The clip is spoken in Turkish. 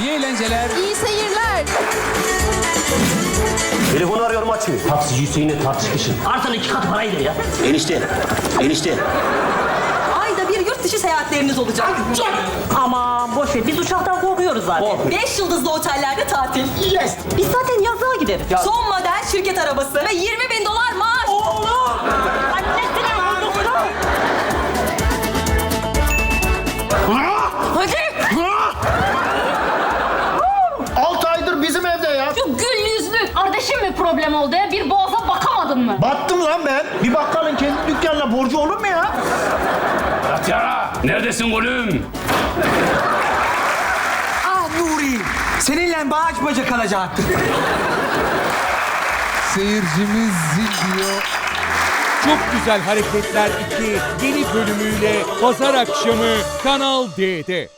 İyi eğlenceler. İyi seyirler. Telefonu arıyorum açmıyor. Taksici Hüseyin'le tartışmışım. Artan iki kat parayla ya. Enişte, enişte. Ayda bir yurt dışı seyahatleriniz olacak. Aman boş ver biz uçaktan korkuyoruz zaten. Beş yıldızlı otellerde tatil. Yes. Biz zaten yazlığa gideriz. Son model şirket arabası ve 20 bin dolar maaş. Annesine vurdukları. Hadi. Ya. Şu gül yüzlü kardeşim mi problem oldu ya? Bir boğaza bakamadın mı? Battım lan ben. Bir bakkalın kendi dükkanına borcu olur mu ya? Tatyana neredesin oğlum? Ah Nuri, seninle bağış baca kalacaktık. Seyircimiz zil diyor. Çok Güzel Hareketler 2 yeni bölümüyle pazar akşamı Kanal D'de.